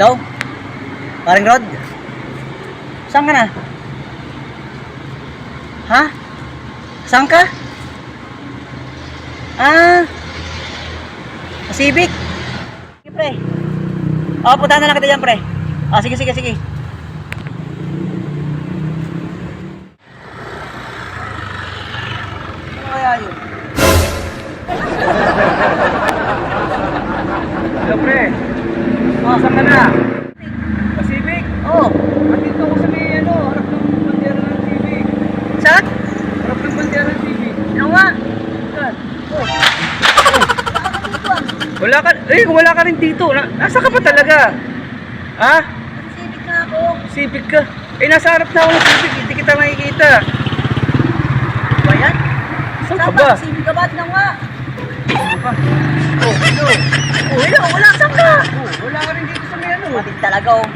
Hello? Paring Rod? Saan ka na? Ha? Saan ka? Ah, sa Civic? Sige, pre. Oo, puntahan na lang kita dyan, pre. Ah, sige, sige, sige. Ano kaya yun? Oh, Saan ka na? Pacific? Oo. Andito ko sa may ano, harap ng bandera ng TV. Saan? Harap ng bandera ng TV. Ano nga? Saan? Oh. Wala ka, eh, wala ka rin dito. Na, nasa ka pa talaga? Ha? Civic na ako. Civic ka. Eh, nasa harap na ako ng Civic. Hindi kita makikita. Ba yan? Saan ka ba? Civic ka ba? Tignan nga. Ka? Oh, hello. Oh, hello. Wala saan ka? Oh, wala ka rin dito sa may ano. Matig talaga oh.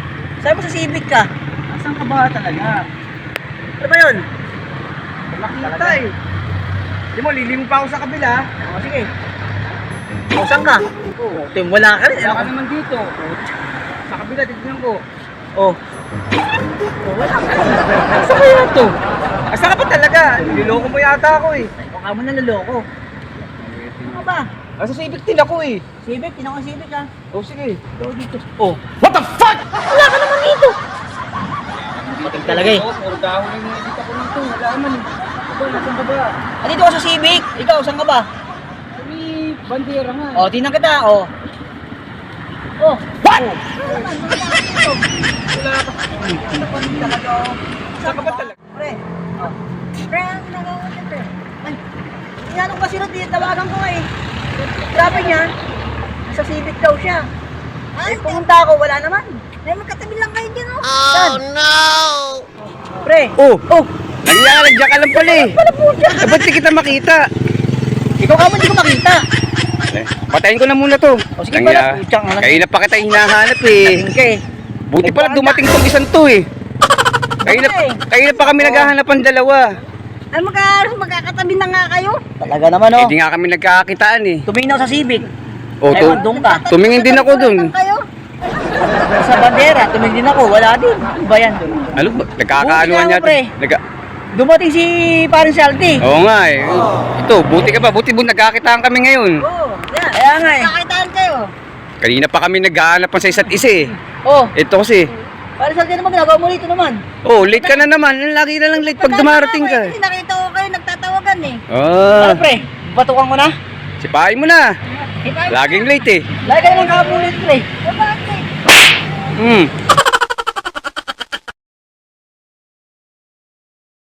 Saan mo sa Civic ka? Nasaan ka ba talaga? Ano ba yun? Nakita eh. Di mo, lilim pa ako sa kabila. Oh, sige. Oh, saan ka? Oh, Tim, wala ka rin. Wala ka Ano? naman dito. Sa kabila, titignan ko. Oh. Oh, wala ka rin. Asa kaya to? Asa ka pa talaga? Niloloko mo yata ako eh. Baka mo naloloko. Ano ba? Nasa Civic din ako eh. Civic? Tinako Civic ha? Oh, sige. Ito dito. Oh. What the fuck? Wala ka naman dito. Matig talaga eh. Oh, puro dahon yung nakikita ko nito. Wala naman eh. Ito, nasan ka ba? Ah, dito ka sa Civic. Ikaw, saan ka ba? May bandera nga. Oh, tingnan kita. Oh. Oh. What? Oh. Wala ka. Pa rin talaga oh. Saan ka ba talaga? Pre. Oh. Pre, ang nagawa niya, pre. Ay. Tinanong kasi rin, tinawagan ko nga eh. Sabi niya, sa Civic daw siya. Ay, pumunta ako, wala naman. Ay, magkatabi lang kayo dyan, oh. Oh, no! Pre. Oh. Oh, Nangyari, nandiyan ka lang pala eh. ano po dyan? Eh, ba't di kita makita? Ikaw ka mo, hindi ko makita. Eh, patayin ko na muna to. O, sige pala, putyang alam. Kaya na pa kita hinahanap eh. Tingin ka eh. Buti pala dumating tong isang to eh. Kaya na, Okay. kaya na pa kami naghahanap ng dalawa. Ay, magka, magkakatabi na nga kayo. Talaga naman, oh. Hindi nga kami nagkakakitaan eh. Tumingin ako sa Civic. O, Ay, to, doon ka. tumingin din ako dun. Kayo. Sa bandera, tumingin din ako. Wala din. Ano ba yan? Ano ba? Nagkakaanuhan Buti nga niya. ako, pre. Nagka, Dumating si Parin Salty. oo nga eh. Ito, buti ka ba? Buti bu nagkakitaan kami ngayon. Oo, yan. Kaya nga eh. Nakakitaan kayo. Kanina pa kami naghahanap pa sa isa't isa eh. Oh, Ito kasi. Parin Salty naman, ginagawa mo rito naman. Oh, late ka na naman. Lagi na lang late pag dumarating ka. Kasi nakita ko kayo nagtatawagan eh. Ah, Ano pre? Batukan ko na? sipahin mo na. Eh? Laging late eh. Lagi ka naman kabulit pre. Eh, bakit? Hmm.